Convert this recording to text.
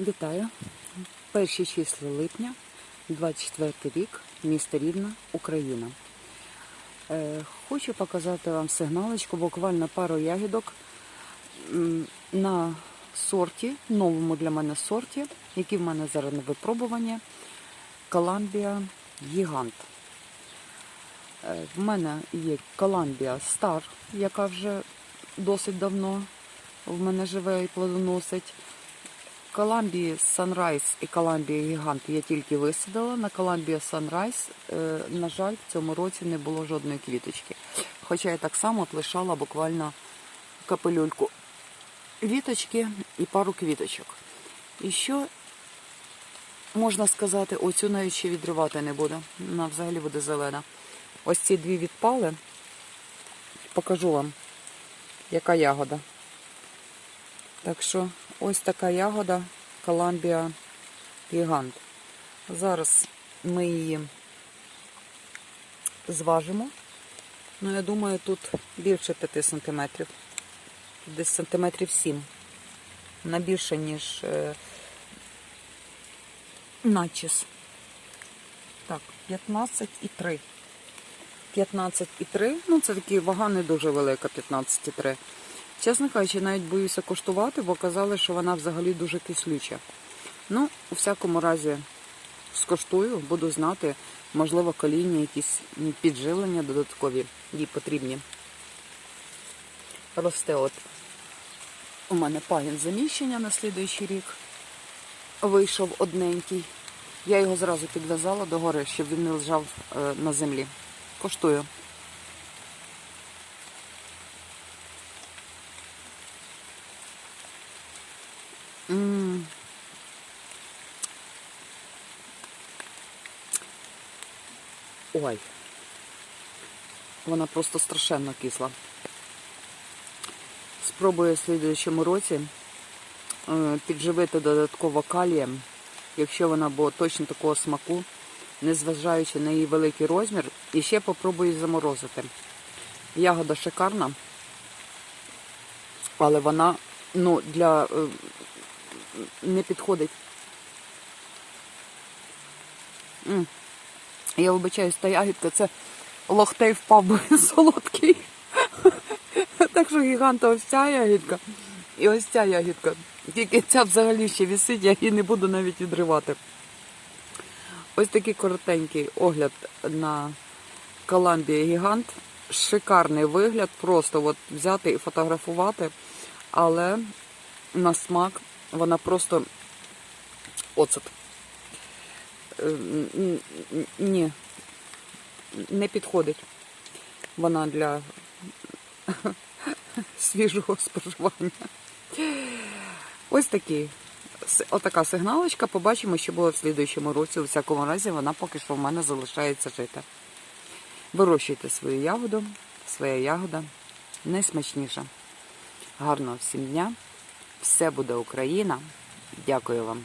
Вітаю. Перші числа липня, 24 рік, місто Рівна, Україна. Е, Хочу показати вам сигналочку, буквально пару ягідок на сорті, новому для мене сорті, які в мене зараз на випробування. Коламбія Гігант. Е, В мене є Коламбія Стар, яка вже досить давно в мене живе і плодоносить. Коламбії Sunrise і Коламбія Гігант я тільки висадила. На Коламбія Sunrise, е, на жаль, в цьому році не було жодної квіточки. Хоча я так само лишала буквально капелюльку віточки і пару квіточок. І що можна сказати, оцю навіть ще відривати не буде. Вона взагалі буде зелена. Ось ці дві відпали. Покажу вам, яка ягода. Так що ось така ягода Коламбія Гігант. Зараз ми її зважимо. Ну, я думаю, тут більше 5 сантиметрів. Десь сантиметрів 7. Вона більше, ніж е, начіс. Так, 15,3. 15,3. Ну, це такі вага не дуже велика, 15,3. Чесно кажучи, навіть боюся коштувати, бо казали, що вона взагалі дуже кислюча. Ну, у всякому разі, скоштую, буду знати, можливо, коління, якісь підживлення додаткові їй потрібні. Росте от у мене пагін заміщення на слідуючий рік. Вийшов одненький. Я його зразу підв'язала до гори, щоб він не лежав е, на землі. Коштую. М. Ой. Вона просто страшенно кисла. Спробую в слідуючому році е, підживити додатково калієм, якщо вона буде точно такого смаку, незважаючи на її великий розмір, і ще попробую заморозити. Ягода шикарна, але вона ну, для е, не підходить. Я вибачаюсь, та ягідка це лохтей впав, він солодкий. Так що гіганта ось ця ягідка і ось ця ягідка. Тільки ця взагалі ще висить, я її не буду навіть відривати. Ось такий коротенький огляд на Коламбія Гігант. Шикарний вигляд, просто от взяти і фотографувати, але на смак вона просто оцет. Е, Ні, не підходить вона для свіжого споживання. Ось такий. Отака сигналочка. Побачимо, що буде в слідуючому році. У всякому разі, вона поки що в мене залишається жити. Вирощуйте свою ягоду, своя ягода найсмачніша. Гарного всім дня! Все буде Україна. Дякую вам.